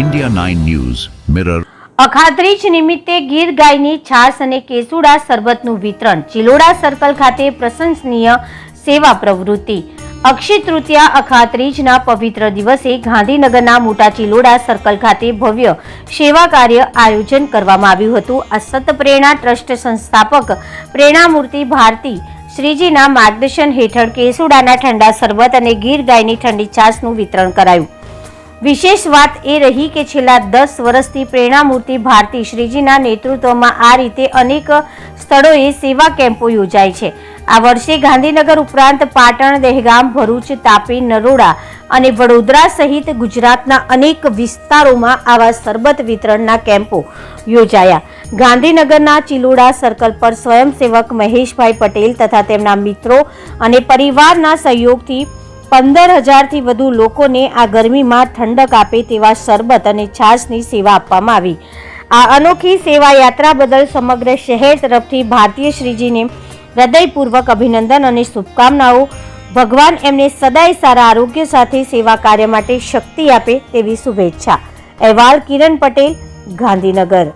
India 9 news mirror Akhatrij નિમિત્તે ગીર ગાયની છાસ અને કેસુડા શરબતનું વિતરણ. ચિલોડા સર્કલ ખાતે પ્રશંસનીય સેવા પ્રવૃત્તિ. અક્ષય તૃતીયા અખાત્રીજના પવિત્ર દિવસે ગાંધીનગરના મોટા ચિલોડા સર્કલ ખાતે ભવ્ય સેવા કાર્ય આયોજન કરવામાં આવ્યું હતું. આ સતપ્રેરણા ટ્રસ્ટ સંસ્થાપક પ્રેરણામૂર્તિ ભારતી શ્રીજીના માર્ગદર્શન હેઠળ કેસુડાના ઠંડા શરબત અને ગીર ગાયની ઠંડી છાસનું વિતરણ કરાયું. વિશેષ વાત એ રહી કે છેલ્લા દસ વર્ષથી પ્રેરણામૂર્તિ ભારતી શ્રીજીના નેતૃત્વમાં આ રીતે અનેક સ્થળોએ સેવા કેમ્પો યોજાય છે. આ વર્ષે ગાંધીનગર ઉપરાંત પાટણ, દહેગામ, ભરૂચ, તાપી, નરોડા અને વડોદરા સહિત ગુજરાતના અનેક વિસ્તારોમાં આવા સરબત વિતરણના કેમ્પો યોજાયા. ગાંધીનગરના ચિલોડા સર્કલ પર સ્વયંસેવક મહેશભાઈ પટેલ તથા તેમના મિત્રો અને પરિવારના સહયોગથી પંદર હજારથી વધુ લોકોને આ ગરમીમાં ઠંડક આપે તેવા શરબત અને છાશની સેવા આપવામાં આવી. આ અનોખી સેવા યાત્રા બદલ સમગ્ર શહેર તરફથી ભારતીય શ્રીજીને હૃદયપૂર્વક અભિનંદન અને શુભકામનાઓ. ભગવાન એમને સદાય સારા આરોગ્ય સાથે સેવા કાર્ય માટે શક્તિ આપે તેવી શુભેચ્છા. અહેવાલ કિરણ પટેલ, ગાંધીનગર.